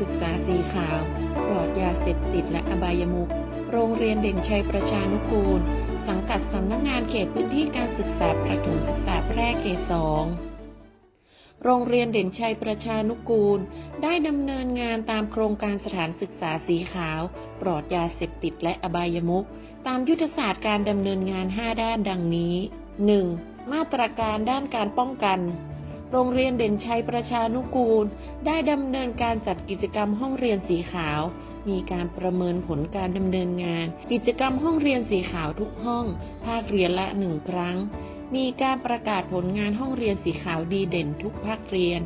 ศึกษาสีขาว ปลอดยาเสพติดและอบายมุขโรงเรียนเด่นชัยประชานุกูล สังกัดสำนักงานเขตพื้นที่การศึกษาประถมศึกษาแพร่เขตสองโรงเรียนเด่นชัยประชานุกูล ได้ดำเนินงานตามโครงการสถานศึกษาสีขาว ปลอดยาเสพติดและอบายมุขตามยุทธศาสตร์การดำเนินงาน 5 ด้านดังนี้ 1. มาตรการด้านการป้องกัน โรงเรียนเด่นชัยประชานุกูล ได้ดำเนินการจัดกิจกรรมห้องเรียนสีขาว มีการประเมินผลการดำเนินงาน กิจกรรมห้องเรียนสีขาวทุกห้อง ภาคเรียนละหนึ่งครั้ง มีการประกาศผลงานห้องเรียนสีขาวดีเด่นทุกภาคเรียน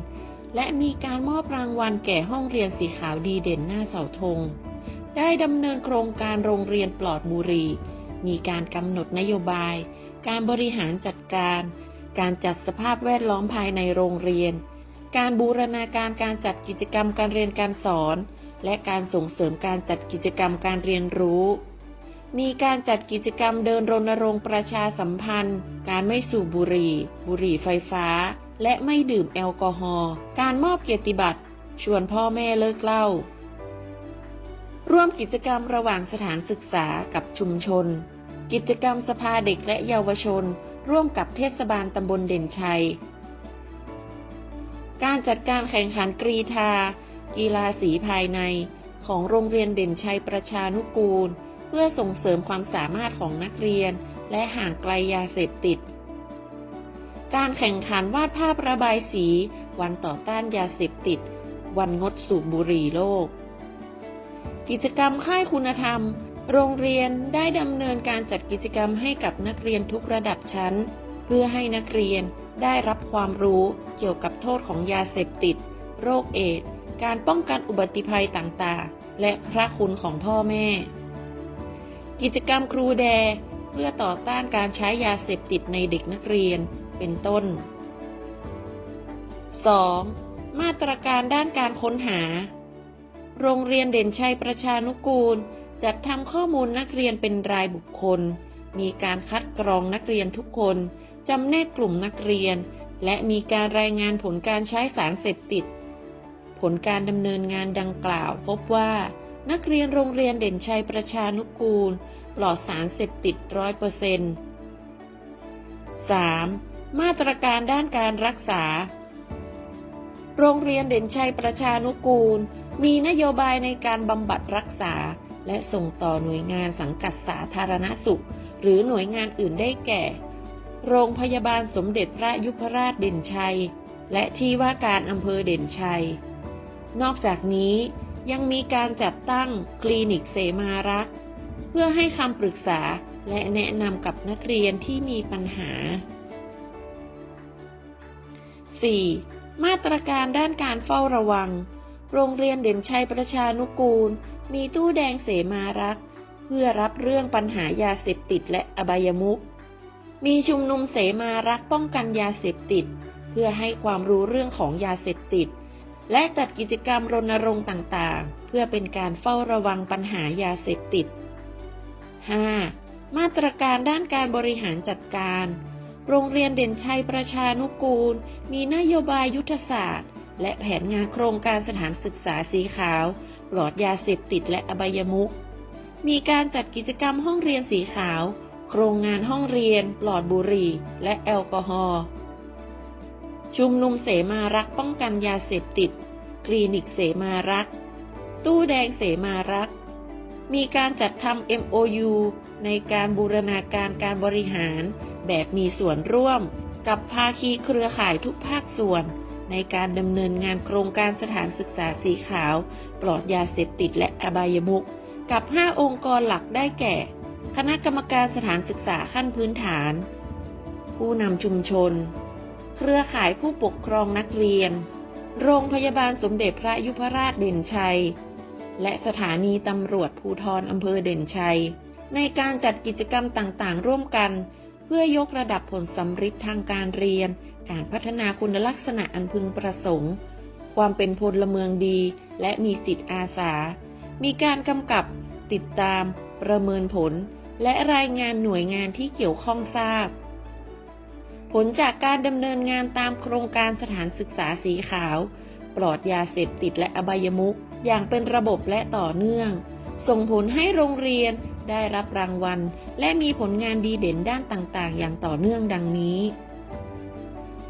และมีการมอบรางวัลแก่ห้องเรียนสีขาวดีเด่นหน้าเสาธง ได้ดำเนินโครงการโรงเรียนปลอดบุหรี่ มีการกำหนดนโยบาย การบริหารจัดการ การจัดสภาพแวดล้อมภายในโรงเรียน การบูรณาการการจัดกิจกรรมการเรียนการสอน และการส่งเสริมการจัดกิจกรรมการเรียนรู้ มีการจัดกิจกรรมเดินรณรงค์ประชาสัมพันธ์ การไม่สูบบุหรี่ บุหรี่ไฟฟ้า และไม่ดื่มแอลกอฮอล์ การมอบเกียรติบัตร ชวนพ่อแม่เลิกเหล้า ร่วมกิจกรรมระหว่างสถานศึกษากับชุมชน กิจกรรมสภาเด็กและเยาวชน ร่วมกับเทศบาลตำบลเด่นชัย การจัดการแข่งขันกรีธา กีฬาสีภายในของโรงเรียนเด่นชัยประชานุกูล เพื่อส่งเสริมความสามารถของนักเรียน และห่างไกลยาเสพติด การแข่งขันวาดภาพระบายสี วันต่อต้านยาเสพติด วันงดสูบบุหรี่โลก กิจกรรมค่ายคุณธรรม โรงเรียนได้ดำเนินการจัดกิจกรรมให้กับนักเรียนทุกระดับชั้น เพื่อให้นักเรียนได้รับความรู้ เกี่ยวกับโทษของยาเสพติด โรคเอดส์การป้องกันอุบัติภัยต่างๆ และพระคุณของพ่อแม่ กิจกรรมครูแด เพื่อต่อต้านการใช้ยาเสพติดในเด็กนักเรียนเป็นต้น 2. มาตรการด้านการค้นหา โรงเรียนเด่นชัยประชานุกูล จัดทำข้อมูลนักเรียนเป็นรายบุคคล มีการคัดกรองนักเรียนทุกคนจำแนกกลุ่มนักเรียน และมีการรายงานผลการใช้สารเสพติด ผลการดำเนินงานดังกล่าวพบว่า นักเรียนโรงเรียนเด่นชัยประชานุกูล ปลอดสารเสพติดร้อยเปอร์เซ็นต์ 3. มาตรการด้านการรักษา โรงเรียนเด่นชัยประชานุกูล มีนโยบายในการบำบัดรักษา และส่งต่อหน่วยงานสังกัดสาธารณสุข หรือหน่วยงานอื่นได้แก่ โรงพยาบาลสมเด็จพระยุพราชเด่นชัย และที่ว่าการอำเภอเด่นชัย นอกจากนี้ยังมีการจัดตั้งคลินิกเสมารัก เพื่อให้คำปรึกษาและแนะนำกับนักเรียนที่มีปัญหา 4. มาตรการด้านการเฝ้าระวัง โรงเรียนเด่นชัยประชานุกูล มีตู้แดงเสมารัก เพื่อรับเรื่องปัญหายาเสพติดและอบายมุข มีชุมนุมเสมารักป้องกันยาเสพติด เพื่อให้ความรู้เรื่องของยาเสพติด และจัดกิจกรรมรณรงค์ต่างๆ เพื่อเป็นการเฝ้าระวังปัญหายาเสพติด 5. มาตรการด้านการบริหารจัดการ โรงเรียนเด่นชัยประชานุกูล มีนโยบายยุทธศาสตร์ และแผนงานโครงการสถานศึกษาสีขาว ปลอดยาเสพติดและอบายมุขมีการจัดกิจกรรมห้องเรียนสีขาว โครงงานห้องเรียน ปลอดบุหรี่ และแอลกอฮอล์ ชุมนุมเสมารักป้องกันยาเสพติด คลินิกเสมารัก ตู้แดงเสมารัก มีการจัดทำ MOU ในการบูรณาการการบริหารแบบมีส่วนร่วม กับภาคีเครือข่ายทุกภาคส่วน ในการดำเนินงานโครงการสถานศึกษาสีขาว ปลอดยาเสพติดและอบายมุขกับ 5 องค์กรหลักได้แก่ คณะกรรมการสถานศึกษาขั้นพื้นฐาน ผู้นำชุมชน เครือข่ายผู้ปกครองนักเรียน โรงพยาบาลสมเด็จพระยุพราชเด่นชัย และสถานีตำรวจภูทรอำเภอเด่นชัย ในการจัดกิจกรรมต่างๆ ร่วมกัน เพื่อยกระดับผลสำฤทธิ์ทางการเรียน การพัฒนาคุณลักษณะอันพึงประสงค์ ความเป็นพลเมืองดีและมีจิตอาสา มีการกำกับติดตาม ประเมินผล และรายงานหน่วยงานที่เกี่ยวข้องทราบ ผลจากการดำเนินงานตามโครงการสถานศึกษาสีขาว ปลอดยาเสพติดและอบายมุขอย่างเป็นระบบและต่อเนื่อง ส่งผลให้โรงเรียนได้รับรางวัล และมีผลงานดีเด่นด้านต่างๆ อย่างต่อเนื่องดังนี้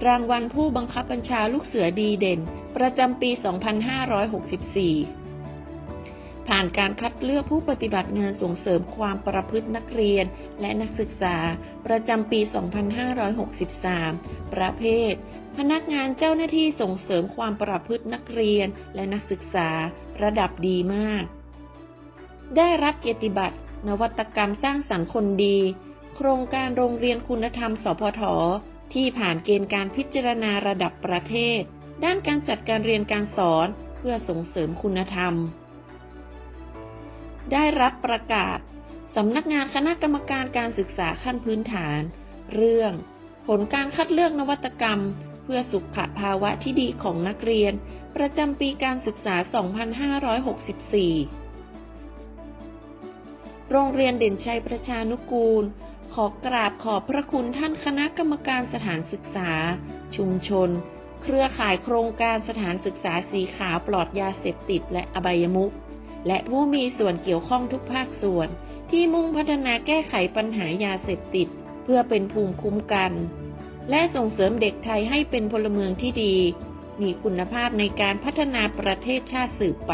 รางวัลผู้บังคับบัญชาลูกเสือดีเด่น ประจำปี 2564 ผ่านการคัดเลือกผู้ปฏิบัติงานส่งเสริมความประพฤตินักเรียนและนักศึกษา ประจำปี 2563 ประเภท พนักงานเจ้าหน้าที่ส่งเสริมความประพฤตินักเรียนและนักศึกษา ระดับดีมาก ได้รับเกียรติบัตร นวัตกรรมสร้างสรรค์คนดี โครงการโรงเรียนคุณธรรม สพท ที่ผ่านเกณฑ์การพิจารณาระดับประเทศ ด้านการจัดการเรียนการสอนเพื่อส่งเสริมคุณธรรม ได้รับประกาศสำนักงานคณะกรรมการการศึกษาขั้นพื้นฐาน เรื่อง ผลการคัดเลือกนวัตกรรม เพื่อสุขภาวะที่ดีของนักเรียน ประจำปีการศึกษา 2564 โรงเรียนเด่นชัยประชานุกูล ขอกราบขอบพระคุณท่านคณะกรรมการสถานศึกษา ชุมชน เครือข่ายโครงการสถานศึกษาสีขาวปลอดยาเสพติดและอบายมุข และผู้มีส่วนเกี่ยวข้องทุกภาคส่วน ที่มุ่งพัฒนาแก้ไขปัญหายาเสพติด เพื่อเป็นภูมิคุ้มกัน และส่งเสริมเด็กไทยให้เป็นพลเมืองที่ดี มีคุณภาพในการพัฒนาประเทศชาติสืบไป